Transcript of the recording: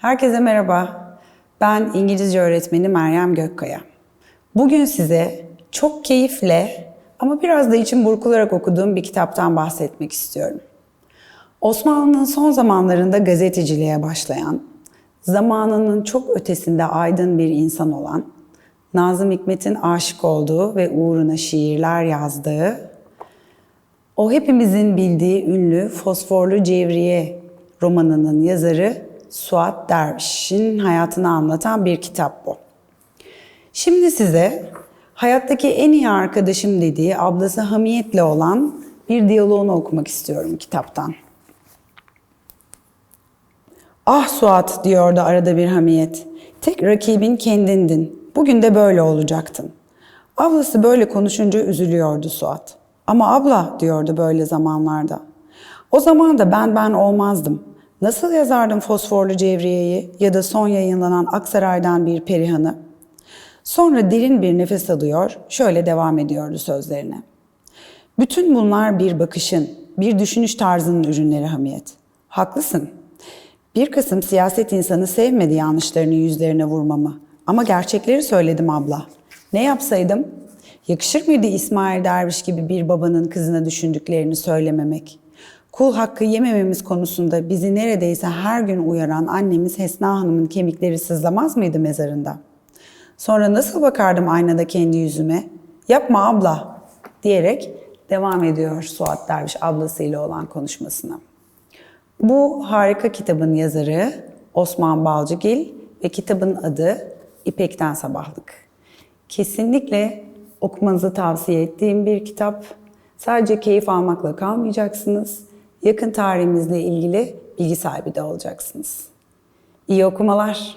Herkese merhaba. Ben İngilizce öğretmeni Meryem Gökkaya. Bugün size çok keyifle ama biraz da içim burkularak okuduğum bir kitaptan bahsetmek istiyorum. Osmanlı'nın son zamanlarında gazeteciliğe başlayan, zamanının çok ötesinde aydın bir insan olan, Nazım Hikmet'in aşık olduğu ve uğruna şiirler yazdığı, o hepimizin bildiği ünlü Fosforlu Cevriye romanının yazarı Suat Derviş'in hayatını anlatan bir kitap bu. Şimdi size hayattaki en iyi arkadaşım dediği ablası Hamiyet'le olan bir diyaloğunu okumak istiyorum kitaptan. Ah Suat diyordu arada bir Hamiyet. Tek rakibin kendindin. Bugün de böyle olacaktın. Ablası böyle konuşunca üzülüyordu Suat. Ama abla diyordu böyle zamanlarda. O zaman da ben ben olmazdım. Nasıl yazardım Fosforlu Cevriye'yi ya da son yayınlanan Aksaray'dan bir Perihan'ı? Sonra derin bir nefes alıyor, şöyle devam ediyordu sözlerine. Bütün bunlar bir bakışın, bir düşünüş tarzının ürünleri Hamiyet. Haklısın. Bir kısım siyaset insanı sevmedi yanlışlarını yüzlerine vurmamı. Ama gerçekleri söyledim abla. Ne yapsaydım? Yakışır mıydı İsmail Derviş gibi bir babanın kızına düşündüklerini söylememek? Kul hakkı yemememiz konusunda bizi neredeyse her gün uyaran annemiz Hesna Hanım'ın kemikleri sızlamaz mıydı mezarında? Sonra nasıl bakardım aynada kendi yüzüme? Yapma abla diyerek devam ediyor Suat Derviş ablasıyla olan konuşmasına. Bu harika kitabın yazarı Osman Balcıgil ve kitabın adı İpekten Sabahlık. Kesinlikle okumanızı tavsiye ettiğim bir kitap. Sadece keyif almakla kalmayacaksınız. Yakın tarihimizle ilgili bilgi sahibi de olacaksınız. İyi okumalar.